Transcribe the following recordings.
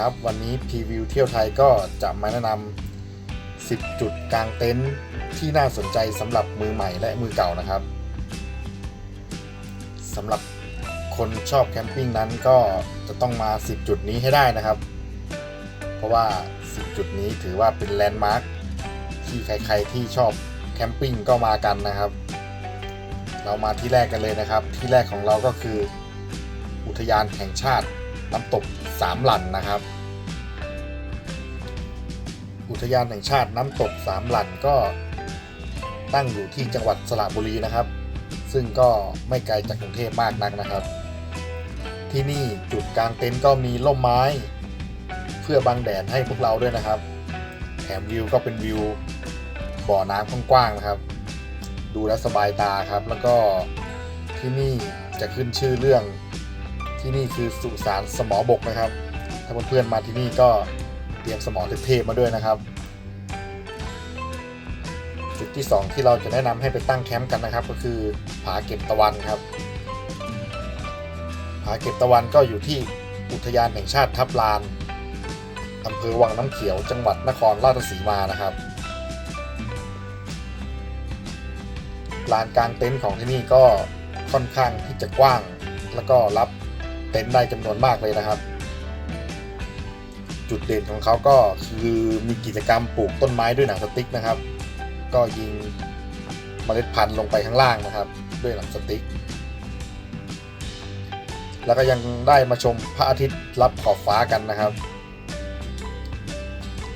ครับ วันนี้พรีวิวเที่ยวไทยก็จะมาแนะนำ 10 จุดกลางเต็นท์ที่น่าสนใจสำหรับมือใหม่และมือเก่านะครับสำหรับคนชอบแคมปิ้งนั้นก็จะต้องมา 10 จุดนี้ให้ได้นะครับ เพราะว่า 10 จุดนี้ถือว่าเป็นแลนด์มาร์คที่ใครๆที่ชอบแคมปิ้งก็มากันนะครับ เรามาที่แรกกันเลยนะครับ ที่แรกของเราก็คือ อุทยานแห่งชาติ น้ำตกสามหลันนะครับ อุทยานแห่งชาติน้ำตกสามหลันก็ตั้งอยู่ที่จังหวัดสระบุรีนะครับ ซึ่งก็ไม่ไกลจากกรุงเทพมากนักนะครับ ที่นี่จุดกลางเต็นท์ก็มีร่มไม้ เพื่อบังแดดให้พวกเราด้วยนะครับ แถมวิวก็เป็นวิวบ่อน้ำกว้างๆนะครับ ดูแลสบายตาครับ แล้วก็ที่นี่จะขึ้นชื่อเรื่อง ที่นี่คือสุสานสมอบกนะครับ ถ้าเพื่อนๆมาที่นี่ก็เตรียมสมอเทพๆมาด้วยนะครับ จุดที่ 2 ที่เราจะแนะนำให้ไปตั้งแคมป์กันนะครับ ก็คือผาเก็บตะวันครับ ผาเก็บตะวันก็อยู่ที่อุทยานแห่งชาติทับลานอำเภอวังน้ำเขียวจังหวัดนครราชสีมานะครับลานกลางเต็นท์ของที่นี่ก็ค่อนข้างที่จะกว้าง แล้วก็รับ เต็นท์ได้จำนวนมากเลยนะครับ จุดเด่นของเขาก็คือมีกิจกรรมปลูกต้นไม้ด้วยหนังสติ๊กนะครับ ก็ยิงเมล็ดพันธุ์ลงไปข้างล่างนะครับ ด้วยหนังสติ๊ก แล้วก็ยังได้มาชมพระอาทิตย์รับขอบฟ้ากันนะครับ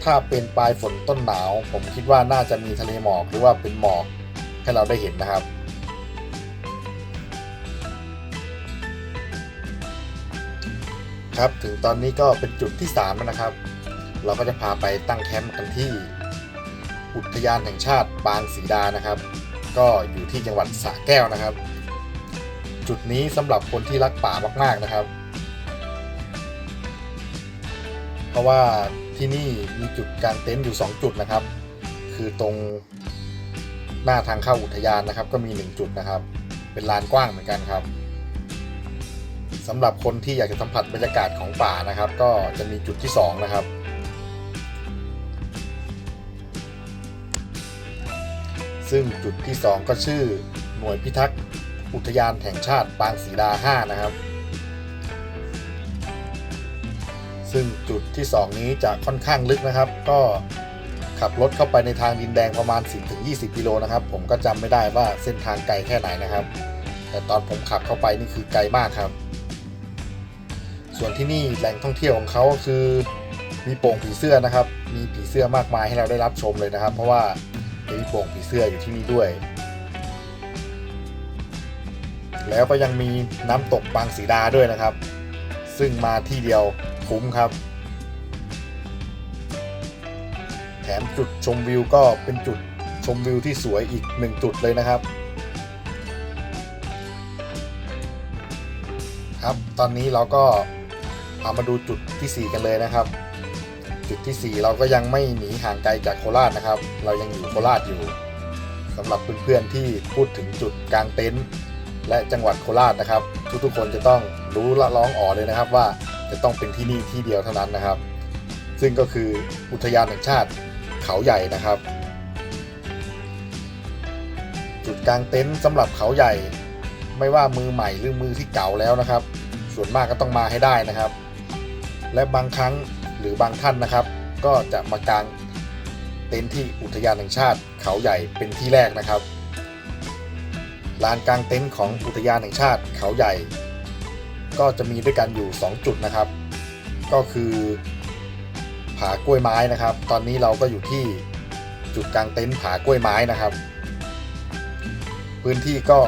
ถ้าเป็นปลายฝนต้นหนาว ผมคิดว่าน่าจะมีทะเลหมอกหรือว่าเป็นหมอกให้เราได้เห็นนะครับ ครับถึงตอนนี้ก็เป็นจุดที่3แล้วนะครับ เราก็จะพาไปตั้งแคมป์กันที่ อุทยานแห่งชาติบางสีดานะครับ ก็อยู่ที่จังหวัดสระแก้วนะครับ จุดนี้สำหรับคนที่รักป่ามาก ๆนะครับ เพราะว่าที่นี่มีจุดกางเต็นท์อยู่ 2 จุดนะครับ คือตรงหน้าทางเข้าอุทยานนะครับ ก็มี 1 จุดนะครับ เป็นลานกว้างเหมือนกันครับ สำหรับคนที่อยากจะสัมผัสบรรยากาศของป่านะครับ ก็จะมีจุดที่ 2 นะครับ ซึ่งจุดที่ 2 ก็ชื่อหน่วยพิทักษ์อุทยานแห่งชาติปางศรีดา 5 นะครับ ซึ่งจุดที่ 2 นี้จะค่อนข้างลึกนะครับ ก็ขับรถเข้าไปในทางดินแดงประมาณ 10-20 กิโลนะครับ ผมก็จำไม่ได้ว่าเส้นทางไกลแค่ไหนนะครับ แต่ตอนผมขับเข้าไปนี่คือไกลมากครับ ส่วนที่นี่แหล่งท่องเที่ยวของเขาก็คือมีโป่งผีเสื้อนะครับ มีผีเสื้อมากมายให้เราได้รับชมเลยนะครับ เพราะว่ามีโป่งผีเสื้ออยู่ที่นี่ด้วย แล้วก็ยังมีน้ำตกบางสีดาด้วยนะครับ ซึ่งมาที่เดียวคุ้มครับ แถมจุดชมวิวก็เป็นจุดชมวิวที่สวยอีกหนึ่งจุดเลยนะครับครับ ตอนนี้เราก็ เอามาดูจุดที่ 4 กันเลยนะครับ จุดที่ 4 เราก็ยังไม่หนีห่างไกลจากโคราชนะครับ เรายังอยู่โคราชอยู่สำหรับเพื่อนๆที่พูดถึงจุดกลางเต็นท์และจังหวัดโคราชนะครับ ทุกๆคนจะต้องรู้ละร้องอ๋อเลยนะครับว่าจะต้องเป็นที่นี่ที่เดียวเท่านั้นนะครับ ซึ่งก็คืออุทยานแห่งชาติเขาใหญ่นะครับ จุดกลางเต็นท์สำหรับเขาใหญ่ ไม่ว่ามือใหม่หรือมือที่เก่าแล้วนะครับ ส่วนมากก็ต้องมาให้ได้นะครับ และบางครั้งหรือบางท่านนะครับ ก็จะมากางเต็นท์ที่อุทยานแห่งชาติเขาใหญ่เป็นที่แรกนะครับลานกลางเต็นท์ของอุทยานแห่งชาติเขาใหญ่ ก็จะมีด้วยกันอยู่ 2 จุดนะครับ ก็คือผากล้วยไม้นะครับ ตอนนี้เราก็อยู่ที่จุดกลางเต็นท์ผากล้วยไม้นะครับ พื้นที่ก็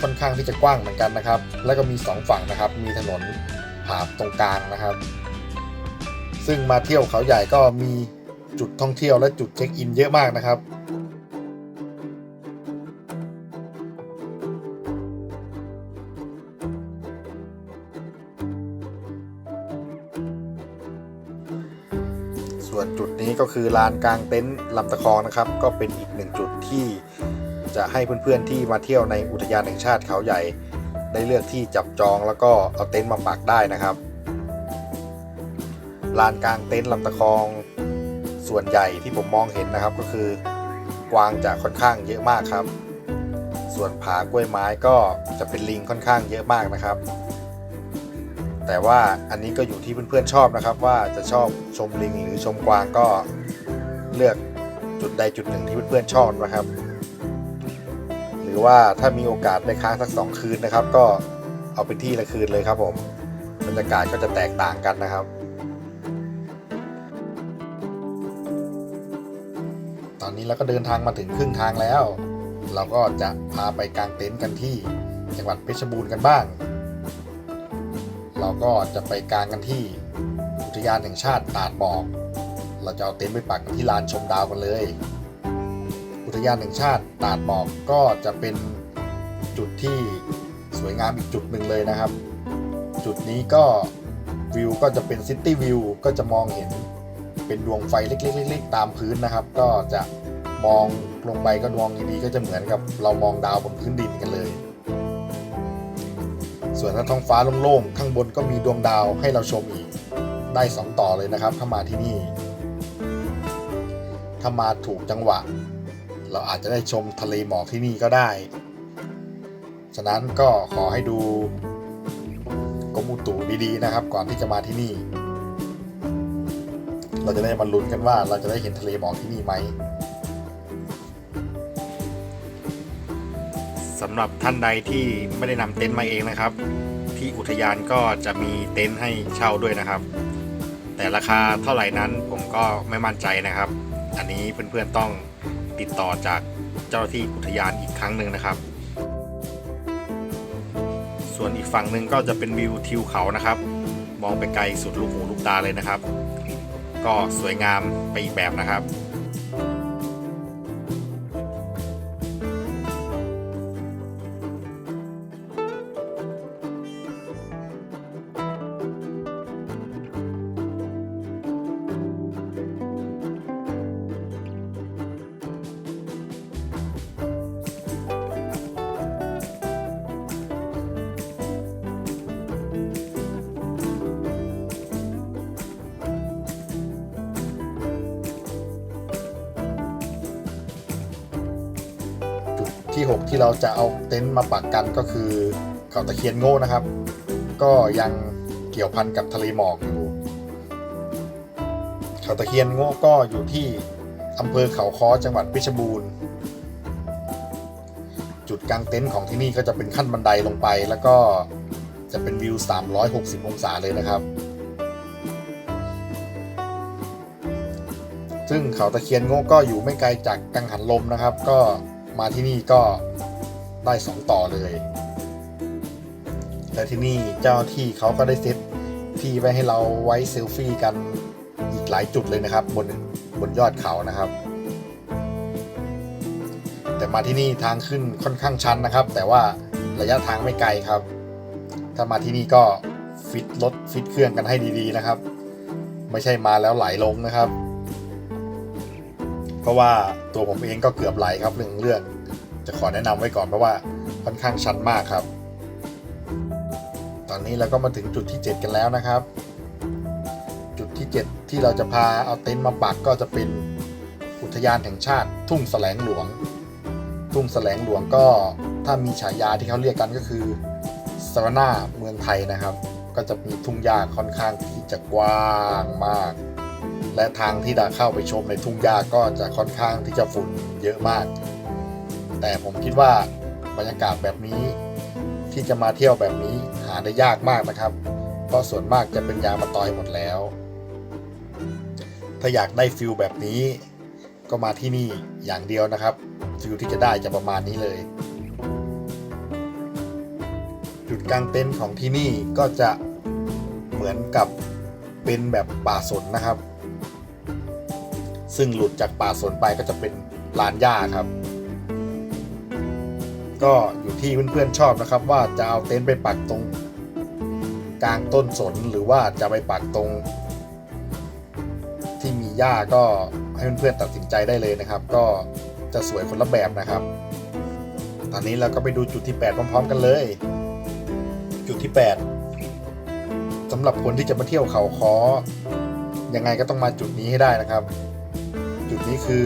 ค่อนข้างที่จะกว้างเหมือนกันนะครับ แล้วก็มี 2 ฝั่งนะครับ มีถนนผ่าตรงกลางนะครับ ซึ่งมาเที่ยวเขาใหญ่ก็มีจุดท่องเที่ยวและจุดเช็คอินเยอะมากนะครับส่วนจุดนี้ก็คือลานกลางเต็นท์ลำตะคองนะครับ ก็เป็นอีกหนึ่งจุดที่จะให้เพื่อนๆที่มาเที่ยวในอุทยานแห่งชาติเขาใหญ่ ได้เลือกที่จับจองแล้วก็เอาเต็นท์มาปักได้นะครับ ลานกลางเต็นท์ลำตะคองส่วนใหญ่ที่ผมมองเห็นนะครับก็คือกวางจะค่อนข้างเยอะมากครับ ส่วนผากล้วยไม้ก็จะเป็นลิงค่อนข้างเยอะมากนะครับ แต่ว่าอันนี้ก็อยู่ที่เพื่อนๆชอบนะครับ ว่าจะชอบชมลิงหรือชมกวางก็เลือกจุดใดจุดหนึ่งที่เพื่อนๆชอบนะครับ หรือว่าถ้ามีโอกาสได้ค้างสักสองคืนนะครับ ก็เอาเป็นที่ละคืนเลยครับผมบรรยากาศก็จะแตกต่างกันนะครับ ตอนนี้เราก็เดินทางมาถึงครึ่งทางแล้ว เราก็จะพาไปกางเต็นท์กันที่จังหวัดเพชรบูรณ์กันบ้าง เราก็จะไปกางกันที่อุทยานแห่งชาติตาดหมอก เราจะเอาเต็นท์ไปปักกันที่ลานชมดาวกันเลย อุทยานแห่งชาติตาดหมอกก็จะเป็นจุดที่สวยงามอีกจุดหนึ่งเลยนะครับ จุดนี้ก็วิวก็จะเป็นซิตี้วิวก็จะมองเห็นเป็นดวงไฟเล็กๆๆตามพื้นนะครับ ก็จะ มองลงไปก็มองดีๆก็จะเหมือนกับเรามองดาวบนพื้นดินกันเลย ส่วนถ้าท้องฟ้าโล่งๆข้างบนก็มีดวงดาวให้เราชมอีก ได้ 2 ต่อเลยนะครับ ถ้ามาที่นี่ ถ้ามาถูกจังหวะ เราอาจจะได้ชมทะเลหมอกที่นี่ก็ได้ ฉะนั้นก็ขอให้ดูกรมอุตุดีๆนะครับ ก่อนที่จะมาที่นี่ เราจะได้มาลุ้นกันว่าเราจะได้เห็นทะเลหมอกที่นี่ไหมำหรับท่านใดที่ไม่ได้นำเต็นท์มาเองนะครับ ที่อุทยานก็จะมีเต็นท์ให้เช่าด้วยนะครับ แต่ราคาเท่าไหร่นั้นผมก็ไม่มั่นใจนะครับ อันนี้เพื่อนๆต้องติดต่อจากเจ้าหน้าที่อุทยานอีกครั้งหนึ่งนะครับ ส่วนอีกฝั่งหนึ่งก็จะเป็นวิวทิวเขานะครับ มองไปไกลสุดลูกหูลูกตาเลยนะครับ ก็สวยงามไปอีกแบบนะครับ ที่6 ที่เราจะเอาเต็นท์มาปักกันก็คือเขาตะเคียนโง่นะครับ ก็ยังเกี่ยวพันกับทะเลหมอกอยู่ เขาตะเคียนโง่ก็อยู่ที่อำเภอเขาค้อจังหวัดเพชบูรณ์ จุดกางเต็นท์ของที่นี่ก็จะเป็นขั้นบันไดลงไป แล้วก็จะเป็นวิว 360 องศาเลยนะครับ ซึ่งเขาตะเคียนโง่ก็อยู่ไม่ไกลจากกังหันลมนะครับ ก็ มาที่นี่ก็ได้ 2 ต่อเลย และที่นี่เจ้าหน้าที่เขาก็ได้เซตที่ไว้ให้เราไว้เซลฟี่กันอีกหลายจุดเลยนะครับ บนบนยอดเขานะครับ แต่มาที่นี่ทางขึ้นค่อนข้างชันนะครับ แต่ว่าระยะทางไม่ไกลครับ ถ้ามาที่นี่ก็ฟิตรถฟิตเครื่องกันให้ดีๆนะครับ ไม่ใช่มาแล้วไหลลงนะครับ เพราะว่าตัวผมเองก็เกือบไหลครับเรื่องเรื่อง จะขอแนะนำไว้ก่อนเพราะว่าค่อนข้างชันมากครับ ตอนนี้เราก็มาถึงจุดที่ 7 กันแล้วนะครับ จุดที่ 7 ที่เราจะพาเอาเต็นท์มาปักก็จะเป็นอุทยานแห่งชาติ ทุ่งแสลงหลวง ทุ่งแสลงหลวงก็ถ้ามีฉายาที่เขาเรียกกันก็คือสวนาเมืองไทยนะครับ ก็จะมีทุ่งหญ้าค่อนข้างที่จะกว้างมาก และทางที่จะเข้าไปชมในทุ่งหญ้าก็จะค่อนข้างที่จะฝุ่นเยอะมาก แต่ผมคิดว่าบรรยากาศแบบนี้ที่จะมาเที่ยวแบบนี้หาได้ยากมากนะครับ เพราะส่วนมากจะเป็นยางมาตอยหมดแล้ว ถ้าอยากได้ฟิลแบบนี้ ก็มาที่นี่อย่างเดียวนะครับฟิลที่จะได้จะประมาณนี้เลย จุดกลางเต็นท์ของที่นี่ก็จะเหมือนกับเป็นแบบป่าสนนะครับ ซึ่งหลุดจากป่าสนไปก็จะเป็นลานหญ้าครับ ก็อยู่ที่เพื่อนๆชอบนะครับ ว่าจะเอาเต็นท์ไปปักตรง กลางต้นสนหรือว่าจะไปปักตรง ที่มีหญ้าก็ให้เพื่อนๆตัดสินใจได้เลยนะครับ ก็จะสวยคนละแบบนะครับ ตอนนี้เราก็ไปดูจุดที่ 8 พร้อม ๆ กันเลย จุดที่ 8สำหรับคนที่จะมาเที่ยวเขาคอยังไงก็ต้องมาจุดนี้ให้ได้นะครับ จุดนี้คือ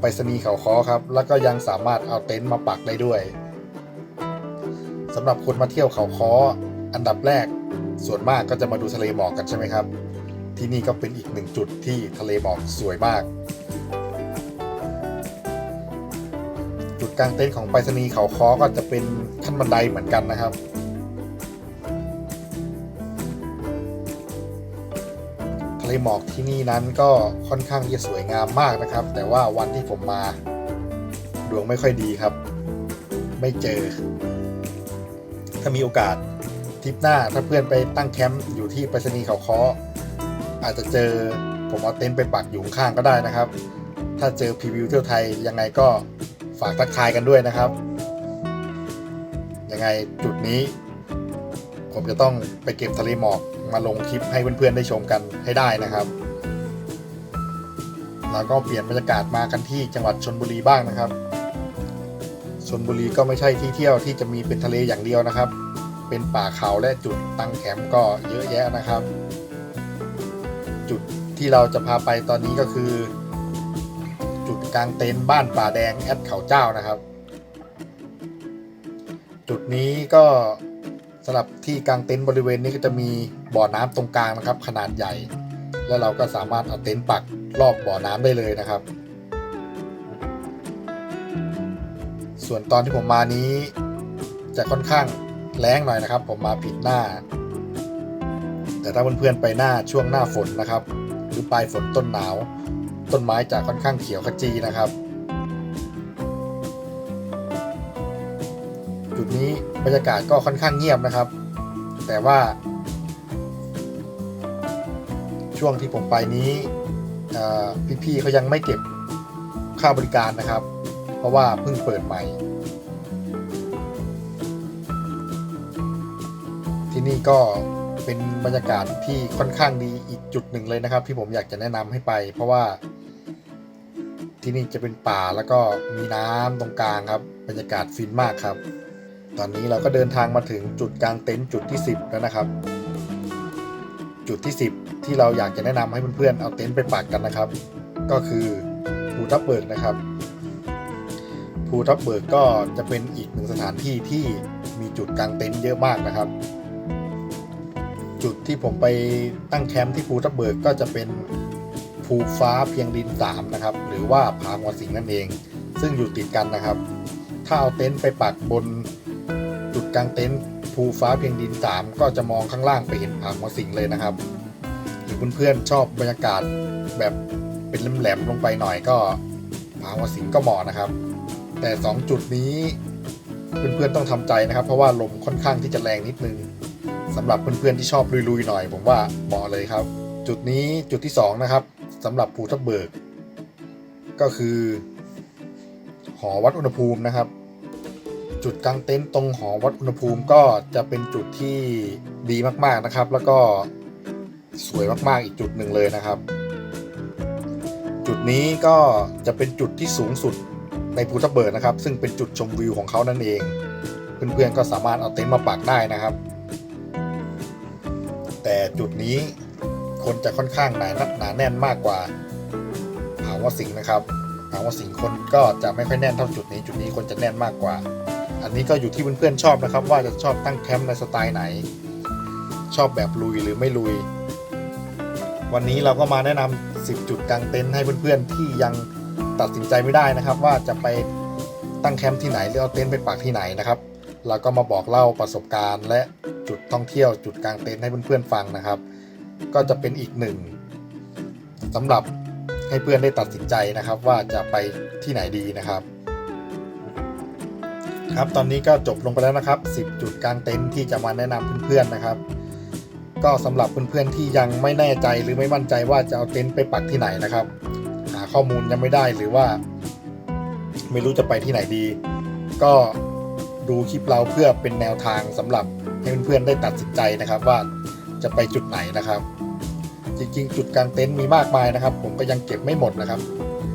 ไปรษณีย์เขาค้อครับ แล้วก็ยังสามารถเอาเต็นท์มาปักได้ด้วยสำหรับคนมาเที่ยวเขาค้ออันดับแรก ส่วนมากก็จะมาดูทะเลหมอกกันใช่ไหมครับ ที่นี่ก็เป็นอีกหนึ่งจุดที่ทะเลหมอกสวยมาก จุดกลางเต็นท์ของไปรษณีย์เขาค้อก็จะเป็นขั้นบันไดเหมือนกันนะครับ หมอกที่นี่นั้นก็ค่อนข้างที่จะสวยงามมากนะครับ แต่ว่าวันที่ผมมาดวงไม่ค่อยดีครับ ไม่เจอ ถ้ามีโอกาสทริปหน้าถ้าเพื่อนไปตั้งแคมป์อยู่ที่ไปรษณีย์เขาเคาะอาจจะเจอผมเอาเต็นท์ไปปักอยู่ข้างก็ได้นะครับ ถ้าเจอพรีวิวเที่ยวไทยยังไงก็ฝากทักทายกันด้วยนะครับ ยังไงจุดนี้ ผมจะต้องไปเก็บทะเลหมอก มาลงคลิปให้เพื่อนๆได้ชมกันให้ได้นะครับ แล้วก็เปลี่ยนบรรยากาศมากันที่จังหวัดชนบุรีบ้างนะครับชนบุรีก็ไม่ใช่ที่เที่ยวที่จะมีเป็นทะเลอย่างเดียวนะครับ เป็นป่าเขาและจุดตั้งแคมป์ก็เยอะแยะนะครับ จุดที่เราจะพาไปตอนนี้ก็คือ จุดกลางเต็นท์บ้านป่าแดงแอดเขาเจ้านะครับ จุดนี้ก็ สำหรับที่กลางเต็นท์บริเวณนี้ก็จะมีบ่อน้ำตรงกลางนะครับ ขนาดใหญ่ แล้วเราก็สามารถเอาเต็นท์ปักรอบบ่อน้ำได้เลยนะครับ ส่วนตอนที่ผมมานี้ จะค่อนข้างแรงหน่อยนะครับ ผมมาผิดหน้า แต่ถ้าเพื่อนๆไปหน้าช่วงหน้าฝนนะครับ หรือปลายฝนต้นหนาว ต้นไม้จะค่อนข้างเขียวขจีนะครับ ดนี้บรรยากาศก็ค่อนข้างเงียบนะครับ แต่ว่า ช่วงที่ผมไปนี้พี่ๆเขายังไม่เก็บค่าบริการนะครับ เพราะว่าเพิ่งเปิดใหม่ ที่นี่ก็เป็นบรรยากาศที่ค่อนข้างดีอีกจุดหนึ่งเลยนะครับ ที่ผมอยากจะแนะนำให้ไป เพราะว่าที่นี่จะเป็นป่าแล้วก็มีน้ำตรงกลางครับ บรรยากาศฟินมากครับ ตอนนี้เราก็เดินทางมาถึงจุดกลางเต็นท์จุดที่ 10 แล้วนะครับ จุดที่ 10 ที่เราอยากจะแนะนำให้เพื่อนๆเอาเต็นท์ไปปักกันนะครับ ก็คือภูทับเบิกนะครับภูทับเบิกก็จะเป็นอีกหนึ่งสถานที่ที่มีจุดกลางเต็นท์เยอะมากนะครับ จุดที่ผมไปตั้งแคมป์ที่ภูทับเบิกก็จะเป็นภูฟ้าเพียงดิน3นะครับ หรือว่าผาหัวสิงนั่นเอง ซึ่งอยู่ติดกันนะครับ ถ้าเอาเต็นท์ไปปักบน กลางเต็นท์ภูฟ้าเพียงดิน 3 ก็จะมองข้างล่างไปเห็นผาหัวสิงเลยนะครับ หรือเพื่อนๆชอบบรรยากาศแบบเป็นแหลมๆลงไปหน่อยก็ผาหัวสิงก็เหมาะนะครับ แต่ 2 จุดนี้เพื่อนๆต้องทำใจนะครับ เพราะว่าลมค่อนข้างที่จะแรงนิดนึงสำหรับเพื่อนๆที่ชอบลุยๆหน่อย ผมว่าเหมาะเลยครับ จุดนี้จุดที่ 2 นะครับสำหรับภูทับเบิก ก็คือ หอวัดอุณหภูมินะครับ จุดกลางเต็นท์ตรงหอวัดอุณหภูมิก็จะเป็นจุดที่ดีมากๆนะครับ แล้วก็สวยมากๆอีกจุดหนึ่งเลยนะครับ จุดนี้ก็จะเป็นจุดที่สูงสุดในภูทับเบิกนะครับ ซึ่งเป็นจุดชมวิวของเขานั่นเอง เพื่อนๆก็สามารถเอาเต็นท์มาปักได้นะครับ แต่จุดนี้คนจะค่อนข้างหนาหนาแน่นมากกว่าผาว่าสิงนะครับถาว่าสิงคนก็จะไม่ค่อยแน่นเท่าจุดนี้จุดนี้คนจะแน่นมากกว่า อันนี้ก็อยู่ที่เพื่อนๆชอบนะครับ ว่าจะชอบตั้งแคมป์ในสไตล์ไหน ชอบแบบลุยหรือไม่ลุย วันนี้เราก็มาแนะนำ10 จุดกางเต็นท์ให้เพื่อนๆที่ยังตัดสินใจไม่ได้นะครับ ว่าจะไปตั้งแคมป์ที่ไหนหรือเอาเต็นท์ไปปักที่ไหนนะครับ เราก็มาบอกเล่าประสบการณ์ และจุดท่องเที่ยวจุดกางเต็นท์ให้เพื่อนๆฟังนะครับ ก็จะเป็นอีกหนึ่งสำหรับให้เพื่อนได้ตัดสินใจนะครับ ว่าจะไปที่ไหนดีนะครับ ครับตอนนี้ก็จบลงไปแล้วนะครับ 10 จุดกลางเต็นท์ที่จะมาแนะนำเพื่อนๆนะครับ ก็สำหรับเพื่อนๆที่ยังไม่แน่ใจหรือไม่มั่นใจว่าจะเอาเต็นท์ไปปักที่ไหนนะครับ หาข้อมูลยังไม่ได้หรือว่า ไม่รู้จะไปที่ไหนดี ก็ดูคลิปเราเพื่อเป็นแนวทางสำหรับให้เพื่อนๆได้ตัดสินใจนะครับว่าจะไปจุดไหนนะครับ จริงๆ จุดกลางเต็นท์มีมากมายนะครับ ผมก็ยังเก็บไม่หมดนะครับ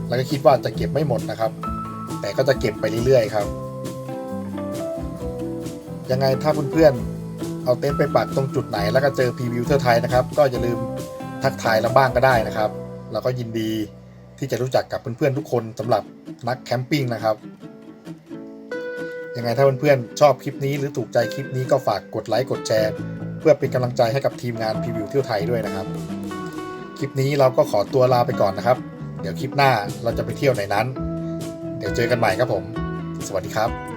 แล้วก็คิดว่าจะเก็บไม่หมดนะครับ แต่ก็จะเก็บไปเรื่อยๆครับ ยังไงถ้าเพื่อนๆเอาเต็นท์ไปปักตรงจุดไหน แล้วก็เจอพรีวิวเที่ยวไทยนะครับ ก็อย่าลืมทักทายเราบ้างก็ได้นะครับ เราก็ยินดีที่จะรู้จักกับเพื่อนๆทุกคนสำหรับนักแคมปิ้งนะครับ ยังไงถ้าเพื่อนๆชอบคลิปนี้หรือถูกใจคลิปนี้ก็ฝากกดไลค์กดแชร์ เพื่อเป็นกำลังใจให้กับทีมงานพรีวิวเที่ยวไทยด้วยนะครับ คลิปนี้เราก็ขอตัวลาไปก่อนนะครับ เดี๋ยวคลิปหน้าเราจะไปเที่ยวไหนนั้น เดี๋ยวเจอกันใหม่ครับผม สวัสดีครับ